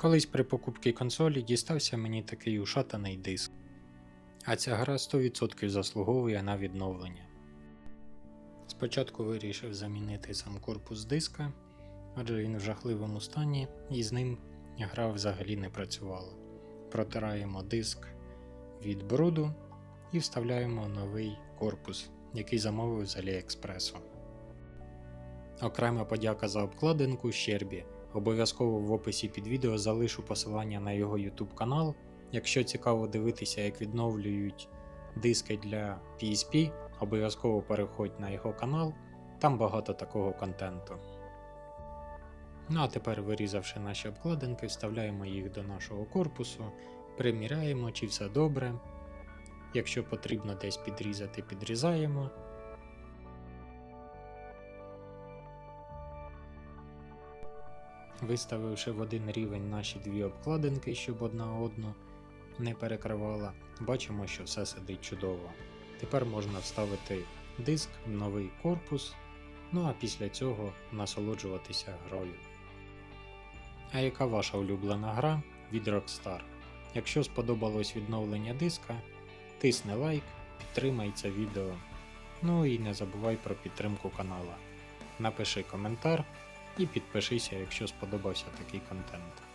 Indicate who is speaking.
Speaker 1: Колись при покупці консолі дістався мені такий ушатаний диск. А ця гра 100% заслуговує на відновлення. Спочатку вирішив замінити сам корпус диска, адже він в жахливому стані і з ним гра взагалі не працювала. Протираємо диск від бруду і вставляємо новий корпус, який замовив з Аліекспресу. Окрема подяка за обкладинку Щербі. Обов'язково в описі під відео залишу посилання на його YouTube канал. Якщо цікаво дивитися, як відновлюють диски для PSP, обов'язково переходь на його канал, там багато такого контенту. Ну а тепер, вирізавши наші обкладинки, вставляємо їх до нашого корпусу, приміряємо, чи все добре. Якщо потрібно десь підрізати, підрізаємо. Виставивши в один рівень наші дві обкладинки, щоб одна одну не перекривала, бачимо, що все сидить чудово. Тепер можна вставити диск в новий корпус, ну а після цього насолоджуватися грою. А яка ваша улюблена гра від Rockstar? Якщо сподобалось відновлення диска, тисни лайк, підтримай це відео. Ну і не забувай про підтримку канала. Напиши коментар і підпишися, якщо сподобався такий контент.